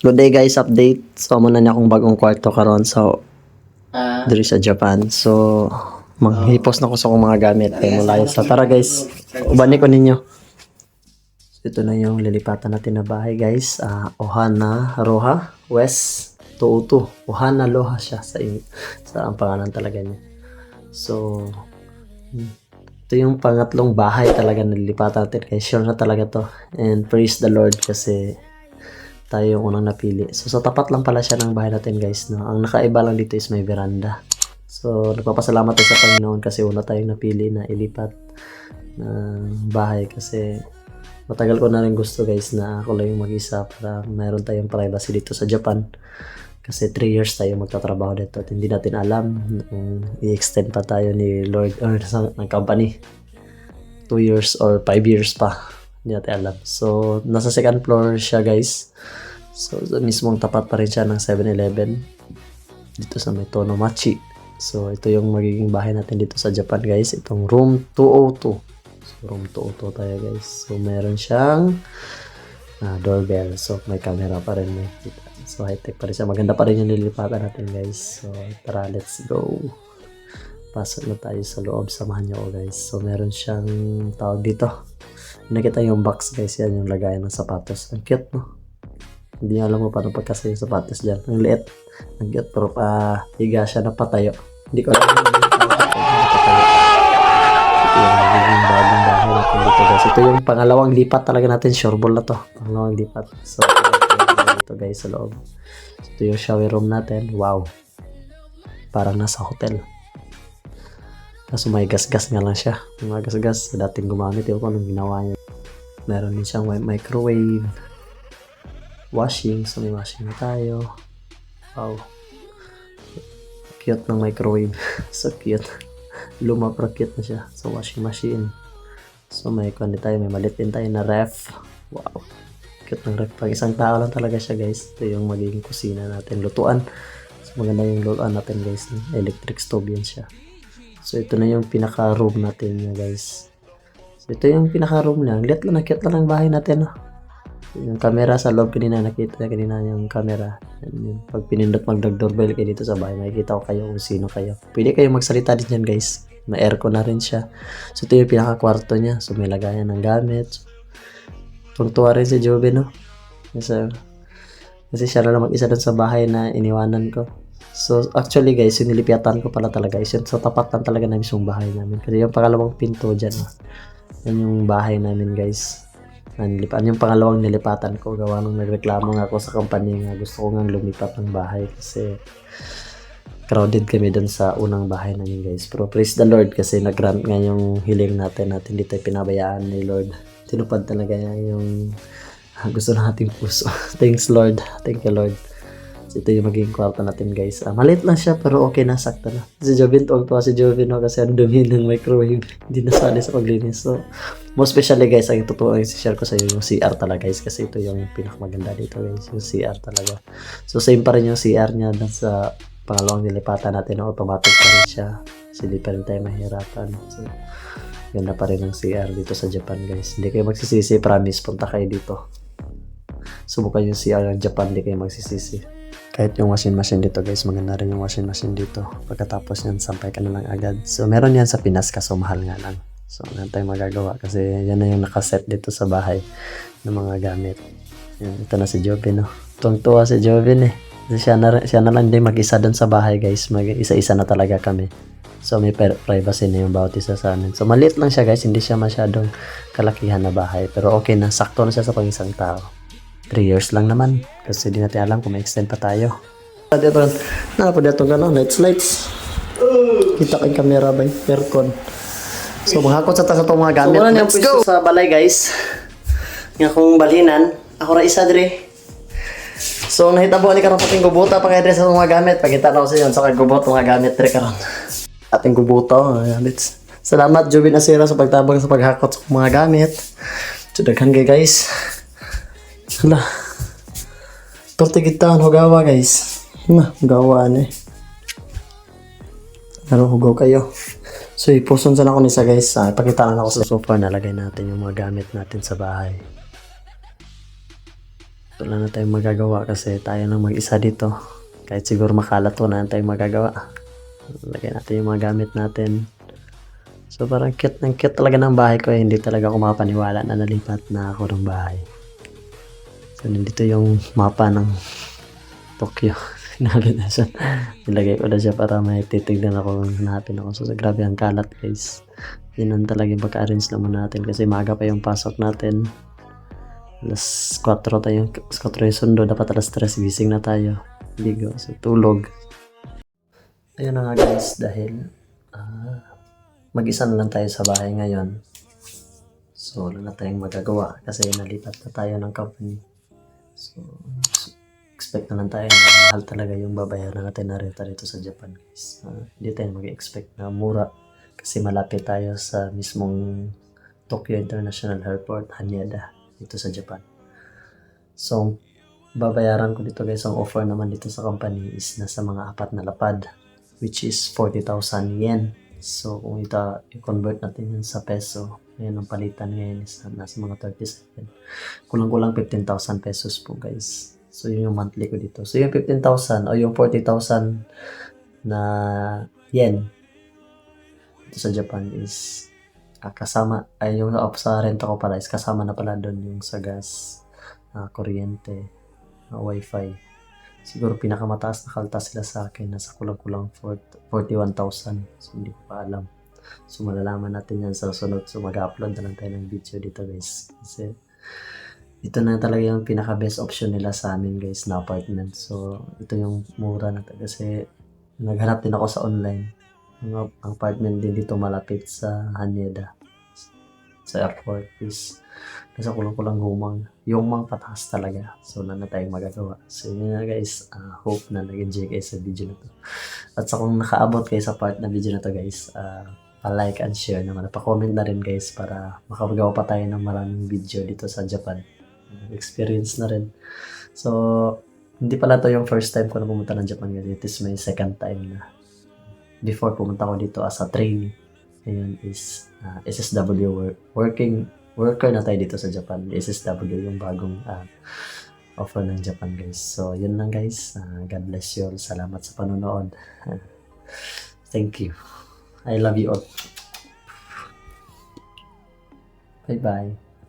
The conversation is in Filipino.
Good day guys, update. So amo na akong bagong kwarto karon so Ah, diri sa Japan. So manghipos na ko sa akong mga gamit kay mula sa tara guys. Ubani ko ninyo. So, ito na yung lilipatan natin na bahay guys. Ah, Ohana Roha West 202. Ohana Loha siya sa sa ang pangalan talaga niya. So ito yung pangatlong bahay talaga na lilipatan natin. Kaya sure na talaga to. And praise the Lord kasi tayo yung unang napili. So, sa tapat lang pala siya ng bahay natin, guys. No? Ang nakaiba lang dito is may veranda. So, nagpapasalamat tayo sa Panginoon kasi una tayong napili na ilipat ng bahay kasi matagal ko na rin gusto, guys, na ako lang yung mag-isa para mayroon tayong privacy dito sa Japan. Kasi 3 years tayo magtatrabaho dito at hindi natin alam kung i-extend pa tayo ni Lord or ng company. 2 years or 5 years pa. Hindi natin alam. So, nasa second floor siya, guys. So, sa mismong tapat pa rin siya ng 7-Eleven. Dito sa may Tonomachi. So, ito yung magiging bahay natin dito sa Japan, guys. Itong room 202. So, room 202 tayo, guys. So, meron siyang ah, doorbell. So, may camera pa rin. May kita. So, high-tech pa rin siya. Maganda pa rin yung nilipatan natin, guys. So, tara, let's go. Pasok na tayo sa loob. Samahan niyo ako, guys. So, meron siyang tawag dito. Nakita yung box, guys. Yan yung lagayan ng sapatos. Ang cute, no? Hindi niya alam mo paano pagkasa yung sapatos dyan. Ang liit. Ang cute. Pero pa, higa siya na patayo. Hindi ko alam yung patayo. Yung bagong bahay natin dito, guys. Ito yung pangalawang lipat talaga natin. Sure ball na to. Pangalawang lipat. So, ito guys sa loob. Ito yung shower room natin. Wow. Parang nasa hotel. Kaso may gas-gas nga lang siya. Mga gas-gas, dating gumamit yun kung anong ginawa niya. Meron din siyang mi- microwave. Washing, so may washing na tayo. Wow. Cute ng microwave. so cute. Luma pero cute na siya. So washing machine. So may kundi tayo, may malit din tayo na ref. Wow. Cute ng ref. Pag isang tao lang talaga siya guys. Ito yung magiging kusina natin. Lutuan. So maganda yung lutuan natin guys. Electric stove yan siya. So ito na yung pinaka room natin niya guys. So ito yung pinaka room niya. Liit lang, nakit lang ang bahay natin. No? Yung camera sa loob kanina, nakita kanina yung camera. Yan yun. Pag pinindot mag-doorbell kayo dito sa bahay, makikita ko kayo kung sino kayo. Pwede kayo magsalita din dyan guys. May aircon na rin siya. So ito yung pinaka kwarto niya. So may lagayan ng gamit. Tungtuwa rin si Joby no? Kasi, kasi siya lang mag-isa doon sa bahay na iniwanan ko. So, actually guys, yung nilipyatan ko pala talaga is sa tapat lang talaga ng mismong bahay namin. Kasi yung pangalawang pinto dyan, ah. yan yung bahay namin guys. Nanilipan, yung pangalawang nilipatan ko, gawa nung nagreklamo nga ako sa company nga gusto ko nga lumipat ng bahay kasi crowded kami dun sa unang bahay namin guys. Pero praise the Lord kasi nag-grant nga yung hiling natin natin dito pinabayaan ni Lord. Tinupad talaga yung gusto ng ating puso. Thanks Lord. Thank you Lord. So, ito yung magiging kwarto natin guys. Ah, maliit lang siya pero okay na, sakto na. Si Jovin, tuwag tuwa si Jovin no, kasi ang dumi ng microwave. Hindi nasali sa paglinis. So, most especially guys, ang totoo ang share ko sa iyo yung CR talaga guys kasi ito yung pinakamaganda dito guys, yung CR talaga. So, same pa rin yung CR niya dun sa pangalawang nilipatan natin no, automatic pa rin siya. Kasi di pa rin tayo mahirapan. So, ganda pa rin ang CR dito sa Japan guys. Hindi kayo magsisisi, promise, punta kayo dito. Subukan yung CR ng Japan, hindi kayo magsisisi. Kahit yung washing machine dito guys, maganda rin yung washing machine dito. Pagkatapos yan, sampay ka na lang agad. So meron yan sa Pinas kaso mahal nga lang. So wala tayong magagawa kasi yan na yung nakaset dito sa bahay ng mga gamit. Yan, ito na si Jovin no. Tuwang-tuwa si Jovin eh. Kasi siya na, siya na lang din mag-isa doon sa bahay guys. Mag-isa-isa na talaga kami. So may privacy na yung bawat isa sa amin. So maliit lang siya guys, hindi siya masyadong kalakihan na bahay. Pero okay na, sakto na siya sa pang-isang tao. 3 years lang naman. Kasi di natin alam kung may extend pa tayo. Dito, na po dito ka no, lights, lights. Kita kay camera ba, aircon. So, manghakot sa taas itong mga gamit. So, Let's go! Sa balay, guys. Nga kong balhinan. Ako ra isa, dire. So, nahitabo ni karon sa ating gubuta pa kay dire sa mga gamit. Pagkita na sa inyo sa kagubot mga gamit dire karon. Ating gubuta, mga gamit. Salamat, Jubin Asira, sa pagtabang sa paghakot sa mga gamit. So, daghan guys. Hala. Torte kita hugawa guys. Na, hugawaan eh. Pero hugaw kayo. So, ipuson sa ako nisa guys. Ah, ipakita lang ako sa sofa. Nalagay natin yung mga gamit natin sa bahay. wala na tayong magagawa kasi tayo nang mag-isa dito. Kahit siguro makalat wala na tayong magagawa. Lagay natin yung mga gamit natin. So parang cute ng cute talaga ng bahay ko eh. Hindi talaga ako makapaniwala na nalipat na ako ng bahay. So nandito yung mapa ng Tokyo. Hinagad na siya. Nilagay ko na siya para may titignan ako kung hanapin ako. So, grabe ang kalat guys. Yun ang talagang pagka-arrange naman natin kasi maga pa yung pasok natin. Alas 4 tayo, alas 4 yung sundo, dapat alas 3 gising na tayo. Ligo, so tulog. Ayun na nga guys, dahil ah, mag-isa na lang tayo sa bahay ngayon. So, wala na tayong magagawa kasi nalipat na tayo ng company. So, expect na lang tayo na mahal talaga yung babayaran natin na renta dito sa Japan guys. Ah, hindi tayo mag-expect na mura kasi malapit tayo sa mismong Tokyo International Airport, Haneda, dito sa Japan. So, babayaran ko dito guys, ang offer naman dito sa company is nasa mga apat na lapad, which is 40,000 yen. So, kung ita i-convert natin yun sa peso, ayan ang palitan ngayon is nasa mga 37. Kulang-kulang 15,000 pesos po guys. So, yun yung monthly ko dito. So, yung 15,000 o yung 40,000 na yen dito sa Japan is ah, kasama, ay yung off sa renta ko pala is kasama na pala doon yung sa gas, ah, kuryente, ah, wifi. Siguro pinakamataas na kaltas sila sa akin, nasa kulang-kulang 40 41,000. So, hindi ko pa alam. So, malalaman natin yan sa sunod. So, mag-upload na lang tayo ng video dito guys. Kasi, ito na talaga yung pinaka best option nila sa amin guys na apartment. So, ito yung mura na to kasi naghanap din ako sa online. Ang apartment din dito malapit sa Haneda. Sa airport is nasa kulang-kulang humang. Yung mga pataas talaga. So, wala na tayong magagawa. So, yun na guys. Ah, hope na nag-enjoy kayo sa video na to. At sa kung nakaabot kayo sa part na video na to guys, ah, pa-like and share naman. Pa-comment na rin guys para makagawa pa tayo ng maraming video dito sa Japan experience na rin. So, hindi pala to yung first time ko na pumunta ng Japan guys. It is my second time na. Before pumunta ko dito as a trainee. Ngayon is uh, SSW work, working worker na tayo dito sa Japan. SSW yung bagong uh, offer ng Japan guys. So, yun lang guys. Uh, God bless you all. Salamat sa panonood. Thank you. I love you all. Bye-bye.